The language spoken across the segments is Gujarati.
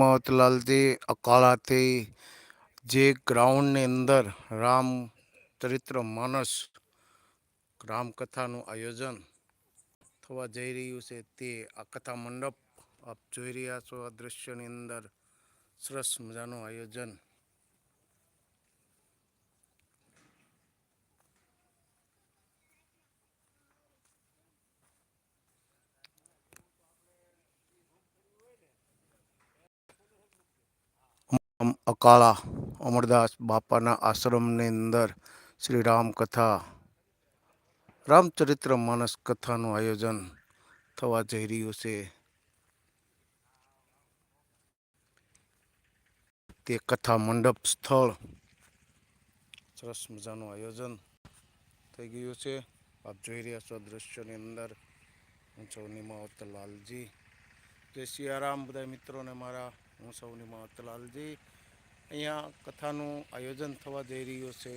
મોતીલાલથી અકાળાથી જે ગ્રાઉન્ડની અંદર રામ ચરિત્ર માનસ રામકથાનું આયોજન થવા જઈ રહ્યું છે, તે આ કથા મંડપ આપ જોઈ રહ્યા છો. આ દૃશ્યની અંદર સરસ મજાનું આયોજન અકાળા અમરદાસ બાપાના આશ્રમની અંદર શ્રી રામ કથા, રામચરિત્ર માનસ કથાનું આયોજન થવા જઈ રહ્યું છે. તે કથા મંડપ સ્થળ સરસ મજાનું આયોજન થઈ ગયું છે. આપ જોઈ રહ્યા છો દ્રશ્યની અંદર. હું સૌની માવતલાલજી જય સિયારામ બધા મિત્રોને મારા હું સૌની માવતલાલજી અહીંયા કથાનું આયોજન થવા જઈ રહ્યું છે.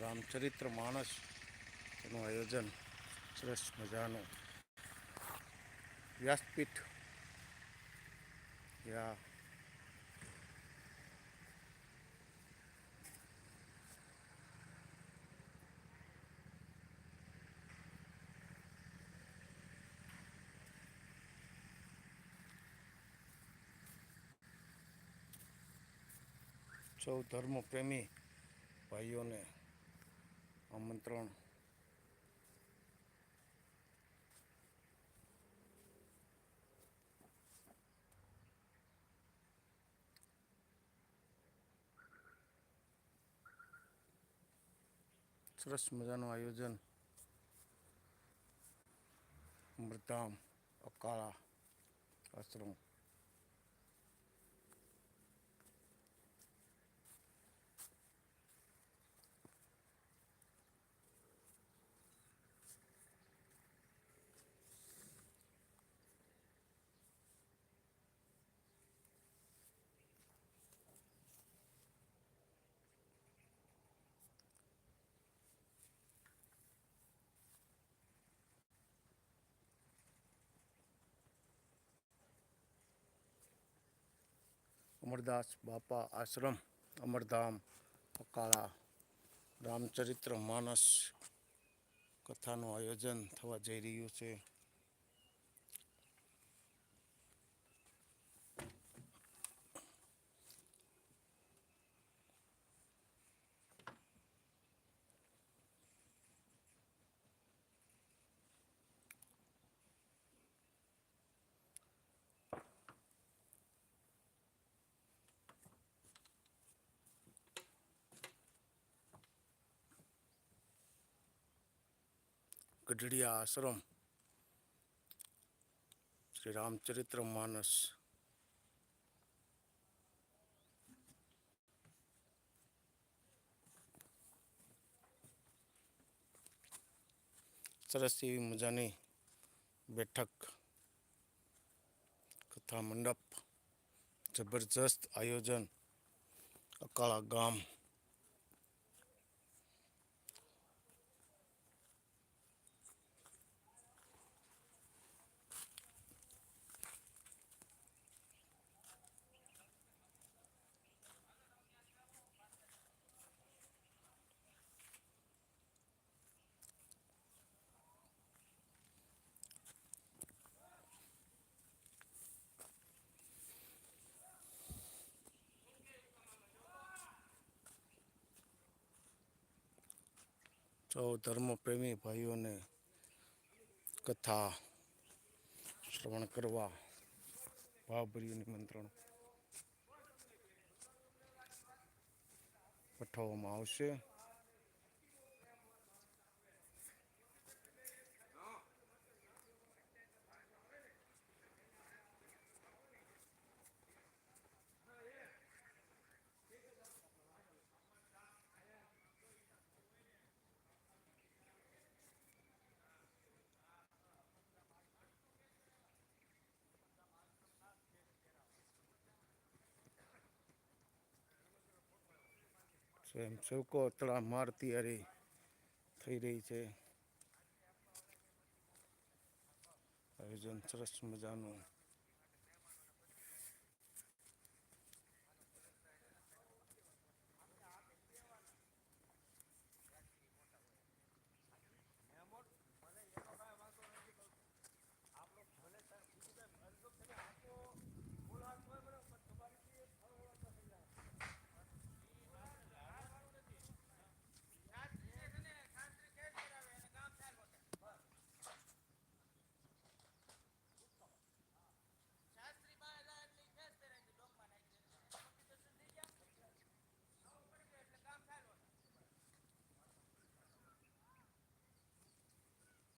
રામચરિત્ર માણસ, એનું આયોજન સરસ મજાનું. વ્યાસપીઠ, યા સૌ ધર્મ પ્રેમી ભાઈઓને આમંત્રણ. સરસ મજાનું આયોજન. અમૃતામ અકાળા આશ્રમ. અમરદાસ બાપા આશ્રમ અમરધામ અકાળા રામચરિત્ર માનસ કથાનું આયોજન થવા જઈ રહ્યું છે. ગઢડિયા આશ્રમ, શ્રી રામચરિત્ર માનસ. સરસ એવી મજાની બેઠક, કથા મંડપ, જબરજસ્ત આયોજન, અકાળા ગામ. સૌ ધર્મપ્રેમી ભાઈઓને કથા શ્રવણ કરવા ભાવભર્યું નિમંત્રણ પઠાવવામાં આવશે. સ્વયંસેવકો તળા માર તૈયારી થઈ રહી છે. આયોજન સરસ મજાનું